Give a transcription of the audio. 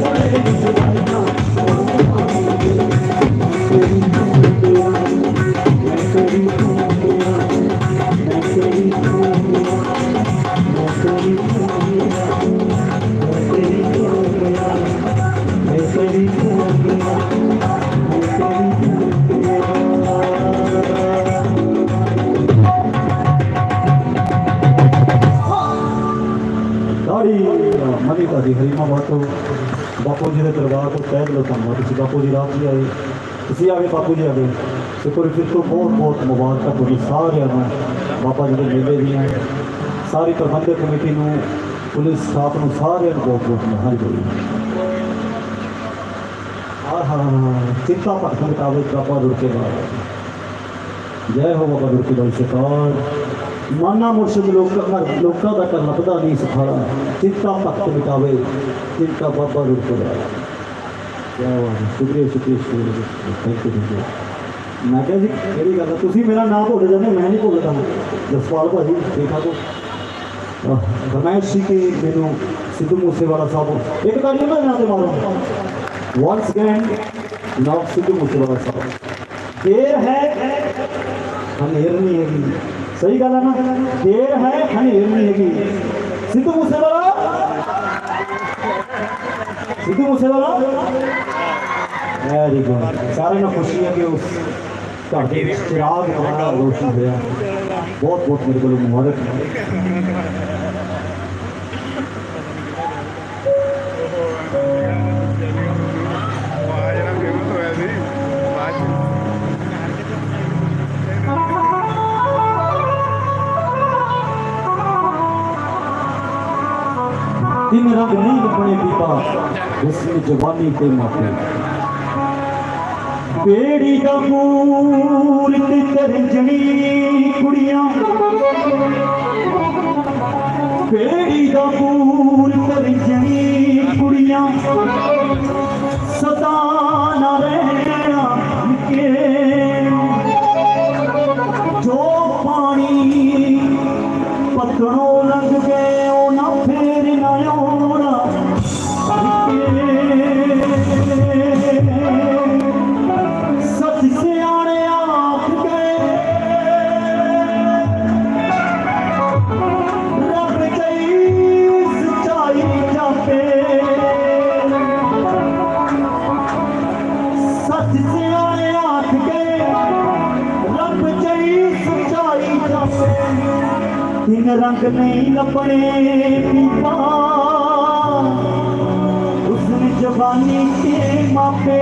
Thank you. Sorry money ਤੁਹਾਡੀ ਹਰੀਮਾ ਬਾਤੋ ਬਾਪੂ ਜੀ ਦੇ ਦਰਬਾਰ ਤੋਂ ਕਹਿ ਦਿਓ ਧੰਨਵਾਦ ਤੁਸੀਂ ਬਾਪੂ ਜੀ ਰਾਤ ਜੀ ਆਏ ਤੁਸੀਂ ਆਗੇ ਬਾਪੂ ਜੀ ਆਗੇ ਸ਼ੁਕਰ ਫਿਰ ਤੋਂ ਬਹੁਤ ਬਹੁਤ ਮੁਬਾਰਕਾਂ ਤੁਹਾਨੂੰ ਸਾਰਿਆਂ ਨੂੰ ਬਾਬਾ ਜੀ ਦੇ ਮੇਲੇ ਦੀਆਂ ਸਾਰੀ ਪ੍ਰਬੰਧਕ ਕਮੇਟੀ ਨੂੰ ਪੁਲਿਸ ਸਟਾਫ ਨੂੰ ਸਾਰਿਆਂ ਨੂੰ ਬਹੁਤ ਬਹੁਤ ਮਿਹਰਬਾਨੀ ਆਹਾ ਚਿੰਤਾ ਭਟਕ ਮਿਟਾਵੇ ਬਾਬਾ ਦੁਰਕੇ ਦਾ ਜੈ ਹੋ ਬਾਬਾ ਦੁਰਕੇ ਦਾ ਸ਼ਿਕਾਰ ਮਾਨਾ ਮੁਰਸ਼ਿਦ ਲੋਕਾਂ ਦਾ ਲੋਕਾਂ ਦਾ ਕਰ ਲੱਭਦਾ ਨਹੀਂ ਸਖਾਲਾ ਚਿੰਤਾ ਭਟਕ ਮਿਟਾਵੇ ਚਿੰਤਾ ਬਾਬਾ ਦੁਰਕੇ ਦਾ ਜੈ ਸ਼ੁਕਰੀਆ ਸ਼ੁਕਰੀਆ ਸ਼ੁਕਰੀਆ ਥੈਂਕ ਯੂ ਮੈਂ ਕਿਹਾ ਜੀ ਕਿਹੜੀ ਗੱਲ ਤੁਸੀਂ ਮੇਰਾ ਨਾਮ ਭੁੱਲ ਜਾਂਦੇ ਮੈਂ ਨਹੀਂ ਭੁੱਲਦਾ। ਜਸਪਾਲ ਭਾਜੀ, ਠੀਕ ਠਾਕ ਹੋ? ਰਮੇਸ਼ ਜੀ ਮੈਨੂੰ ਸਿੱਧੂ ਮੂਸੇਵਾਲਾ ਸਾਹਿਬ। ਇੱਕ ਤਾਂ ਉਹਨਾਂ ਦੇ ਮਾਰੋ। Once again, ਨਾਮ ਸਿੱਧੂ ਮੂਸੇਵਾਲਾ ਸਾਹਿਬ। ਦੇਰ ਹੈ, ਹਨੇਰ ਨਹੀਂ ਹੈਗੀ। सही गल है ना? देर है खणी नहीं है सिद्धू मूसे वाला सिद्धू मूसे वाला वेरी गुड सारे ना खुशी है कि उस चिराग हमारा रोशन होया। बहुत बहुत मेरे को मुबारक ਤਿੰਨ ਰੰਗ ਨਹੀਂ ਲੱਭਣੇ ਪੀਪਾ ਜਿਸਮ ਜਵਾਨੀ ਤੇ ਮਾਪੇ ਬੇੜੀ ਦਾ ਮੂਲ ਤੇ ਕਰਜਣੀ ਕੁੜੀਆਂ ਬੇੜੀ ਦਾ ਮੂਲ ਕਰਜਣੀ ਕੁੜੀਆਂ ਸਦਾ ਨਾ ਰਹਿਣਾ ਕੇ ਜੋ ਪਾਣੀ ਪਤਨੋਂ ਲੰਘ ਗਏ ਤਿੰਨ ਰੰਗ ਨਹੀਂ ਲੱਭਣੇ ਪੀਪਾ ਉਸਨ ਜਵਾਨੀ ਕੇ ਮਾਪੇ